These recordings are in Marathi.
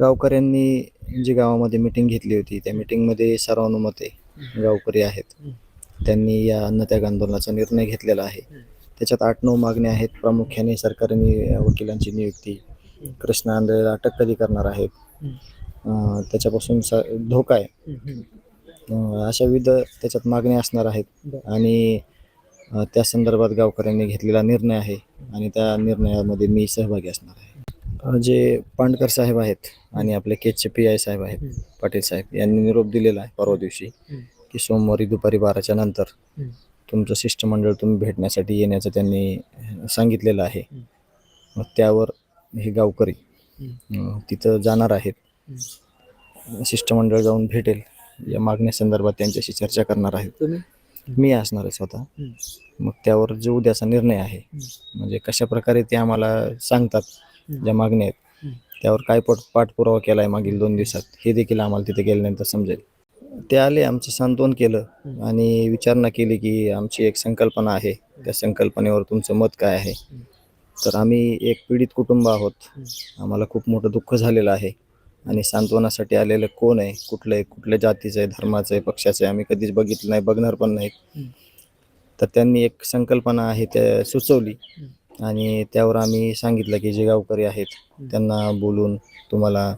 गावकऱ्यांनी जी गावामध्ये मिटिंग घेतली होती त्या मिटिंगमध्ये सर्वानुमते गावकरी आहेत. त्यांनी या अन्नत्याग आंदोलनाचा निर्णय घेतलेला आहे. त्याच्यात आठ नऊ मागण्या आहेत. प्रामुख्याने सरकारने वकिलांची नियुक्ती कृष्णा आंधळेला अटक कधी करणार आहेत. त्याच्यापासून स धोका आहे. अशा विविध त्याच्यात मागण्या असणार आहेत. आणि त्या संदर्भात गावकऱ्यांनी घेतलेला निर्णय आहे. आणि त्या निर्णयामध्ये मी सहभागी असणार आहे. जे पांडकर साहेब आहेत आणि आपले केचे पी आय साहेब आहेत पाटील साहेब यांनी निरोप दिलेला आहे परवा दिवशी की सोमवारी दुपारी बाराच्या नंतर. तुमचं शिष्टमंडळ तुम्ही भेटण्यासाठी येण्याचं त्यांनी सांगितलेलं आहे. मग त्यावर हे गावकरी तिथं जाणार आहेत. शिष्टमंडळ जाऊन भेटेल या मागण्यासंदर्भात त्यांच्याशी चर्चा करणार आहेत. तुम्ही? मी असणार आहे स्वतः. मग त्यावर जो उद्याचा निर्णय आहे म्हणजे कशा प्रकारे ते आम्हाला सांगतात ज्या मागण्या आहेत. त्यावर काय पट पाठपुरावा केला आहे मागील दोन दिवसात हे देखील आम्हाला तिथे गेल्यानंतर समजेल. ते आले आमचं सांत्वन केलं आणि विचारणा केली की आमची एक संकल्पना आहे. त्या संकल्पनेवर तुमचं मत काय आहे? तर आम्ही एक पीडित कुटुंब आहोत. आम्हाला खूप मोठं दुःख झालेलं आहे आणि सांत्वनासाठी आलेलं कोण आहे कुठलं आहे कुठल्या जातीचं आहे धर्माचं आहे पक्षाचं आहे आम्ही कधीच बघितलं नाही बघणार पण नाहीत. तर त्यांनी एक संकल्पना आहे त्या सुचवली. आणि त्यावर आम्ही सांगितलं की जे गावकरी आहेत त्यांना बोलून तुम्हाला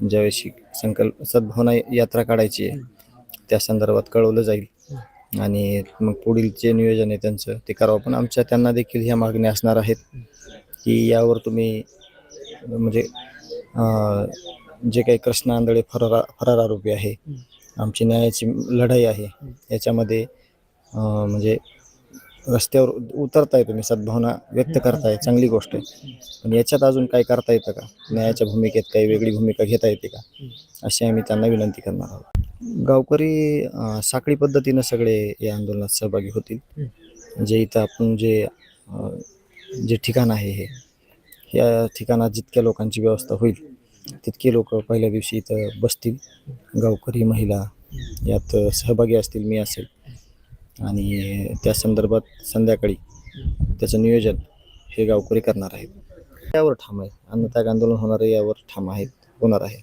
ज्यावेळेस संकल्प सद्भावना यात्रा काढायची आहे त्या संदर्भात कळवलं जाईल. आणि मग पुढील जे नियोजन आहे त्यांचं ते करावं. पण आमच्या त्यांना देखील ह्या मागण्या असणार आहेत की यावर तुम्ही म्हणजे जे काही कृष्ण आंधळे फरार फरार आरोपी आहे आमची न्यायाची लढाई आहे याच्यामध्ये म्हणजे रस्त्यावर उतरताय तुम्ही सद्भावना व्यक्त करताय चांगली गोष्ट आहे. पण याच्यात अजून काय करता येतं का? न्यायाच्या भूमिकेत काही वेगळी भूमिका घेता येते का? अशी आम्ही त्यांना विनंती करणार आहोत. गावकरी साखळी पद्धतीनं सगळे या आंदोलनात सहभागी होतील. जे इथं आपण जे जे ठिकाण आहे हे या ठिकाणात जितक्या लोकांची व्यवस्था होईल तितके लोक पहिल्या दिवशी इथं बसतील. गावकरी महिला यात सहभागी असतील मी असेल. आणि त्या संदर्भात संध्याकाळी त्याचं नियोजन हे गावकरी करणार आहेत. यावर ठाम आहे अन्नत्याग आंदोलन होणार आहे यावर ठाम आहेत होणार आहे.